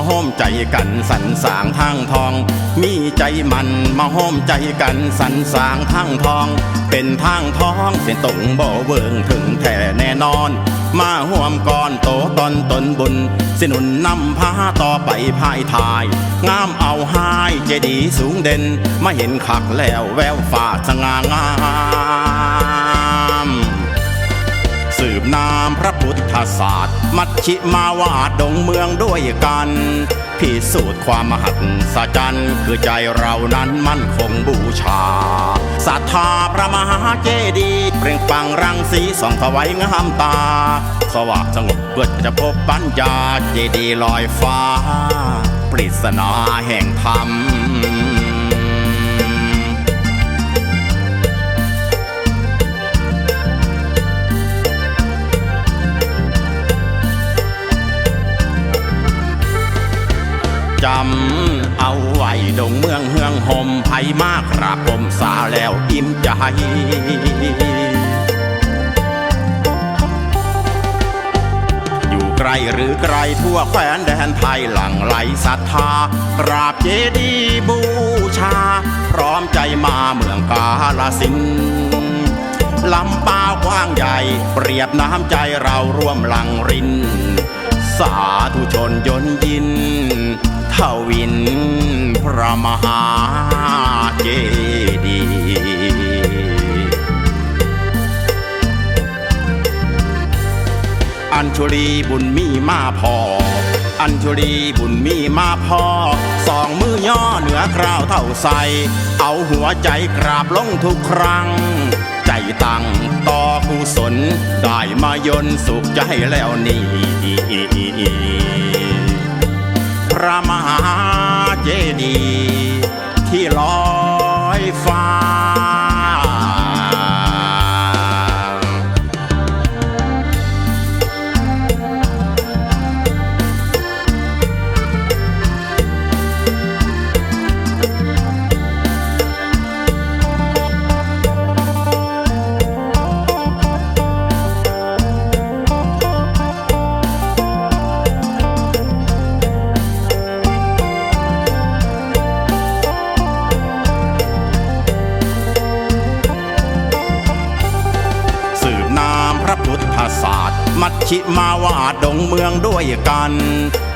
มันมาโฮมใจกันสรรสางทางทอง มีใจมันมาโฮมใจกันสรรสางทางทอง เป็นทางทองเส้นตรงบ่เวิงถึงแท้แน่นอน มาห่วมก่อนโตตอนตนบุญสนุนนำพาต่อไปภายทาย งามเอาหายเจดีสูงเด่นมาเห็นคักแล้วแววฟ้าสง่างาม ศาสตร์ มัชชิมาวาดดงเมืองด้วยกัน พิสูจน์ความมหัศจรรย์คือใจเรานั้นมั่นคงบูชาศรัทธาพระมหาเจดีย์เปล่งปังรังสีส่องถวายงามตา สว่างสงบเพื่อจะพบปัญญาเจดีย์ลอยฟ้า ปริศนาแห่งธรรม จำ เอาไว้ดงเมืองเฮืองห่มไผมมากราบผมสาแล้วอิ่มใจอยู่ไกลหรือไกลทั่วแคว้นแดนไทยหลั่งไหลศรัทธากราบเจดีบูชา พร้อมใจมาเมืองกาลสินลำปากว้างใหญ่ เปรียบน้ำใจเราร่วมหลังริน สาธุชนยนยิน มหาเจดีย์อัญชุลีบุญมีมาพอ อัญชุลีบุญมีมาพอ สองมือย่อเหนือคราวเท่าใส เอาหัวใจกราบลงทุกครั้ง ใจตั้งต่อกุศล ได้มายนสุขใจแล้วนี่พระมา เจดีย์ที่ลอ มัชชิมาวาดดงเมืองด้วยกัน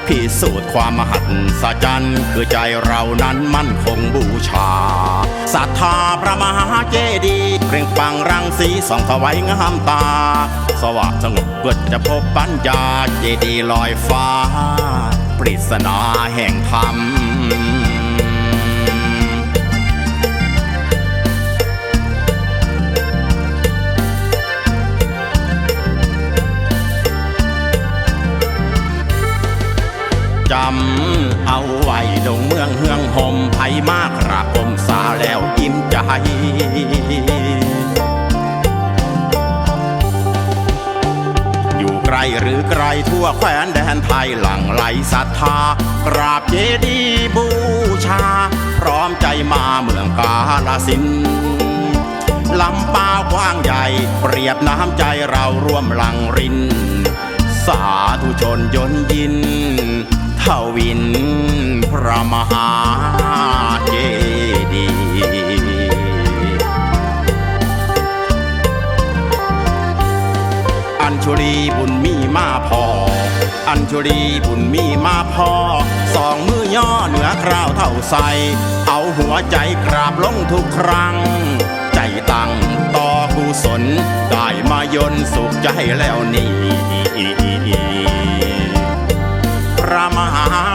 พิสูจน์ความมหัศจรรย์คือใจเรานั้นมั่นคงบูชาศรัทธาพระมหาเจดีย์เปล่งปังรังสีส่องถวายงามตา สว่างสงบเพื่อจะพบปัญญาเจดีย์ลอยฟ้า ปริศนาแห่งธรรม เอาไว้ดงเมืองเฮืองห่มไผมากราบผมสาแล้วอิ่มใจอยู่ไกลหรือไกลทั่วแคว้นแดนไทยหลั่งไหลศรัทธากราบเจดีย์บูชา พร้อมใจมาเมืองกาลสินลำปากว้างใหญ่ เปรียบน้ำใจเราร่วมหลังริน สาธุชนยนยิน ทวินพระมหาเจดีอัญชุลีบุญมีมาพอ อัญชุลีบุญมีมาพอ สองมือย่อเหนือคราวเท่าใส เอาหัวใจกราบลงทุกครั้ง ใจตั้งต่อกุศล ได้มายนสุขใจแล้วนี่ I'm a.